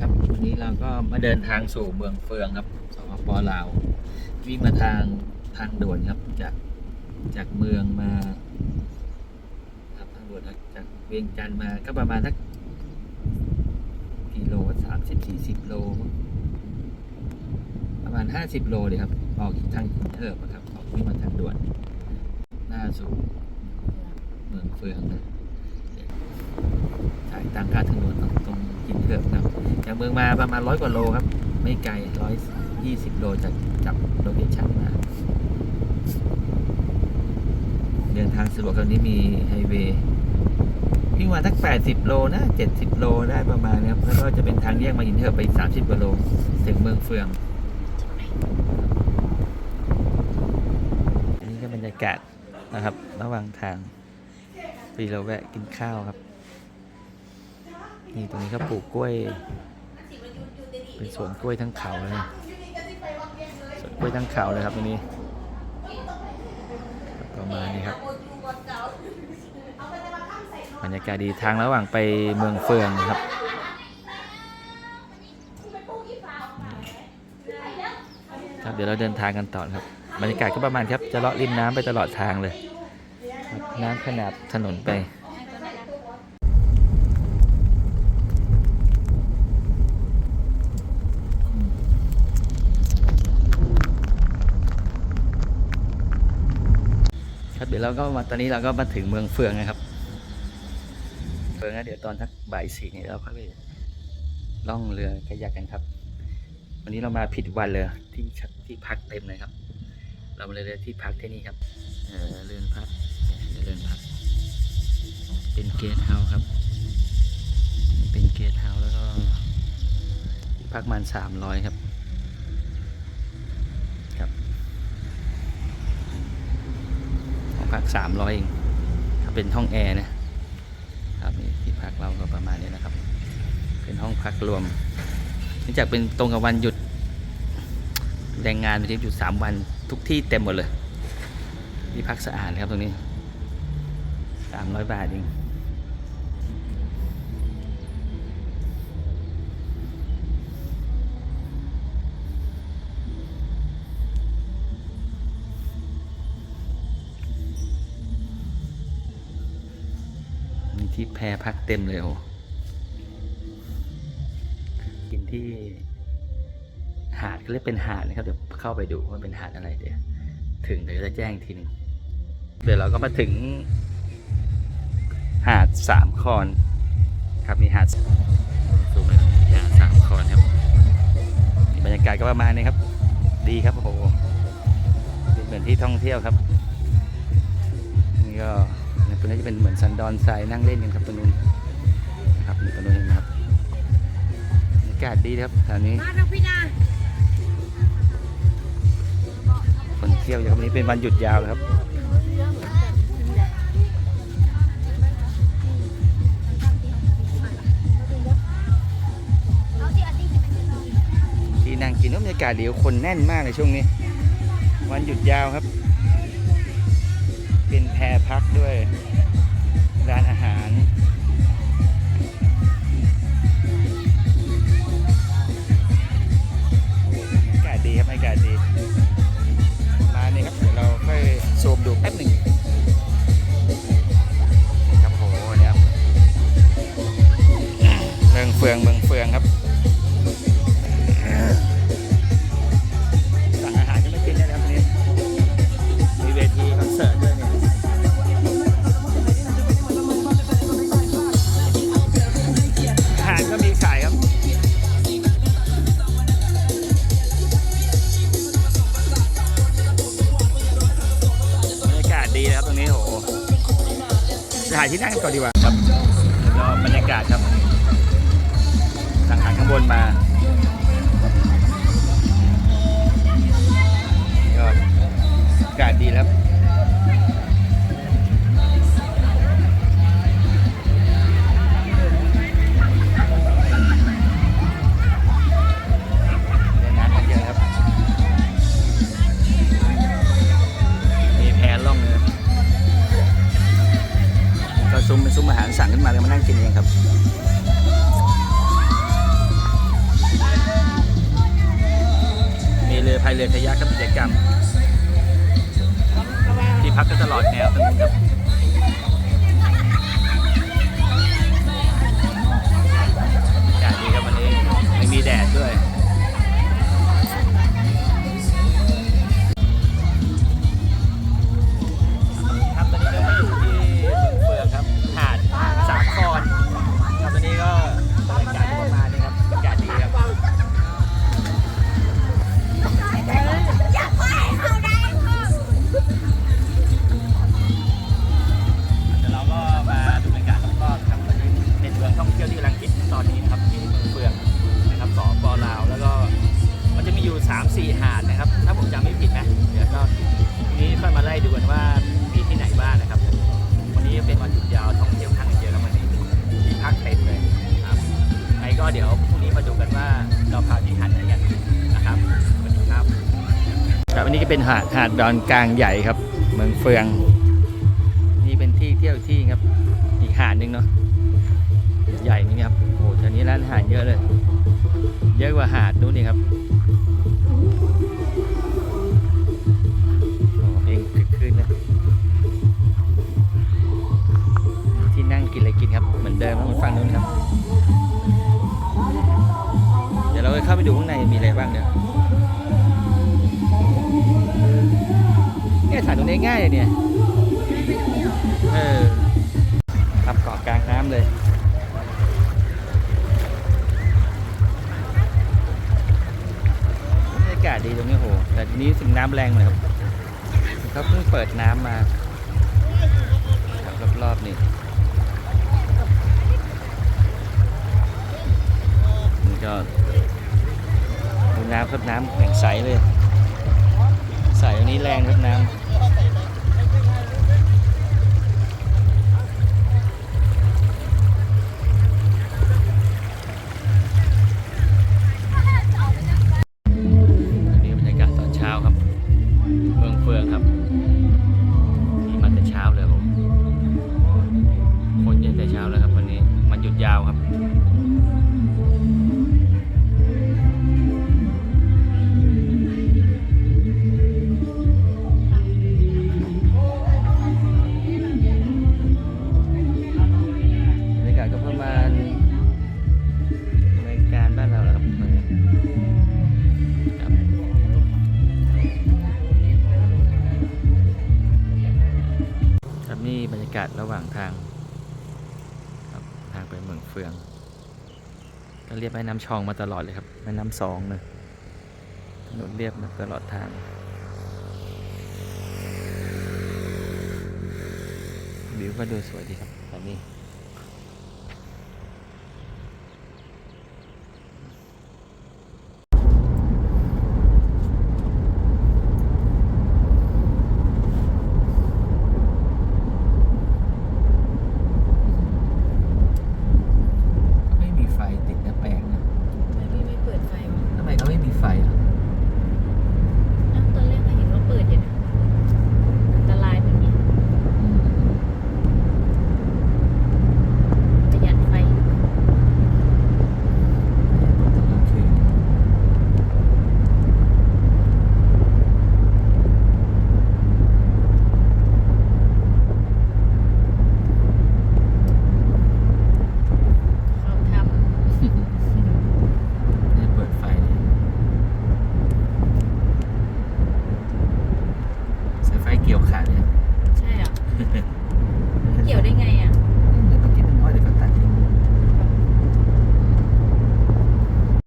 ครับวันนี้เราก็มาเดินทางสู่เมืองเฟืองครับสปปลาววิ่งมาทางทางด่วนครับจากจากเมืองมาครับทางด่วนจากเวียงจันทร์มาก็ประมาณสักกิโลสามสิบสี่สิบโล ประมาณห้าสิบโลเลยครับ ออกทางหินเทิบอะครับออกวิ่งมาทางด่วนหน้าสู่เมืองเฟืองนะสายตามคาทางด่วนตรงตรง กินเถือกครับจากเมืองมาประมาณร้อยกว่าโลครับ ไม่ไกลร้อยยี่สิบโลจากจับโลเคชั่นมา เดินทางสะดวกตอนนี้มีไฮเวย์วิ่งมาสักแปดสิบโลนะเจ็ดสิบโลได้ประมาณนี้ครับ แล้วก็จะเป็นทางแยกมาอินเทอร์ไปสามสิบกว่าโลถึงเมืองเฟือง อันนี้ก็บรรยากาศนะครับ ระหว่างทางปีเราแวะกินข้าวครับ นี่ตรงนี้ก็ปลูกกล้วย เป็นสวนกล้วยทั้งเขาเลย สวนกล้วยทั้งเขาเลยครับตรงนี้ประมาณนี้ครับบรรยากาศดีทางระหว่างไปเมืองเฟืองครับครับเดี๋ยวเราเดินทางกันต่อครับบรรยากาศก็ประมาณครับจะเลาะริมน้ำไปตลอดทางเลย น้ำขนาดถนนไป ครับเดี๋ยวก็มาตอนนี้เราก็มาถึงเมืองเฟืองนะครับเฟืองนะเดี๋ยวตอนทักบ่ายสี่นี่เราก็ไปล่องเรือขยักกันครับ วันนี้เรามาผิดวันเลยที่ที่พักเต็มเลยครับ เรามาเลยที่พักที่นี่ครับเออเรือนพักเรือนพัก เป็นเกสเฮาส์ครับ เป็นเกสเฮาส์แล้วก็พักมันสามร้อยครับ ห้อง พักสามร้อยเองถ้าเป็นห้องแอร์นะครับนี่ที่พักเราก็ประมาณนี้นะครับ เป็นห้องพักรวมเนื่องจากเป็นตรงกับวันหยุดแรงงานเป็นที่หยุดสามวันทุกที่เต็มหมดเลยที่พักสะอาดครับตรงนี้สามร้อยบาทเอง ที่แพรพักเต็มเลยโอ้กินที่หาดก็เรียกเป็นหาดนะครับ เดี๋ยวเข้าไปดูว่าเป็นหาดอะไรเดี๋ยวถึงเดี๋ยวจะแจ้งอีกทีหนึ่งเดี๋ยวเราก็มาถึงหาดสามคอน ครับมีหาดสูงเลยครับหาดสามคอนครับบรรยากาศก็ประมาณนี้ครับ ดีครับโอ้โหเป็นเหมือนที่ท่องเที่ยวครับนี่ก็ ตรงนี้จะเป็นเหมือนสันดอนทรายนั่งเล่นกันครับตรงนู้นนะครับนี่ตรงนู้นนะครับบรรยากาศดีครับแถวนี้มาทางพี่นาคนเที่ยวเยอะครับวันนี้เป็นวันหยุดยาวเลยครับที่นั่งกินบรรยากาศเดี๋ยวคนแน่นมากเลยช่วงนี้ วันหยุดยาวครับ เป็นแพรพักด้วยร้านอาหาร ถ่ายที่นั่งกันก่อนดีกว่าครับแล้วบรรยากาศครับสั่งอาหารข้างบนมาก็อากาศดีครับ เป็นซุ้มอาหารสั่งขึ้นมาแล้วมานั่งกินเองครับมีเรือพายเรือขยากครับกิจกรรมที่พักก็ตลอดแนวตรงนี้ครับ 4 หาดนะครับ ถ้าผมจำไม่ผิดนะ เดี๋ยวก็ทีนี้ค่อยมาไล่ดูกันว่ามีที่ไหนบ้างนะครับ วันนี้เป็นวันหยุดยาวท่องเที่ยวครั้งเดียวแล้ววันนี้ที่พักเต็มเลยครับไงก็เดี๋ยวพรุ่งนี้มาดูกันว่าเราพาที่หาดไหนกันนะครับสวัสดีครับครับอันนี้ก็เป็นหาดหาดดอนกลางใหญ่ครับ เมืองเฟือง นี่เป็นที่เที่ยวที่ครับ อีกหาดหนึ่งเนาะใหญ่นี่ครับโอ้โหแถวนี้ร้านอาหารเยอะเลย เยอะกว่าหาดนู้นนี่ครับ มีอะไรบ้างเดี๋ยเนี่ยถ่ายตรงนี้ง่ายเลยเนี่ยเออทำเกาะกลางน้ำเลยบรรยากาศดีตรงนี้โห แต่ทีนี้ถึงน้ำแรงเลยครับเขาเพิ่งเปิดน้ำมา รอบๆนี่ ครับน้ำแข็งใสเลย ใสอันนี้แรงครับน้ำ กาศระหว่างทางครับทางไปเมืองเฟือง ก็เรียบแม่น้ำชองมาตลอดเลยครับแม่น้ำสองเลยถนนเรียบมาตลอดทางวิวก็ดูสวยดีครับแบบนี้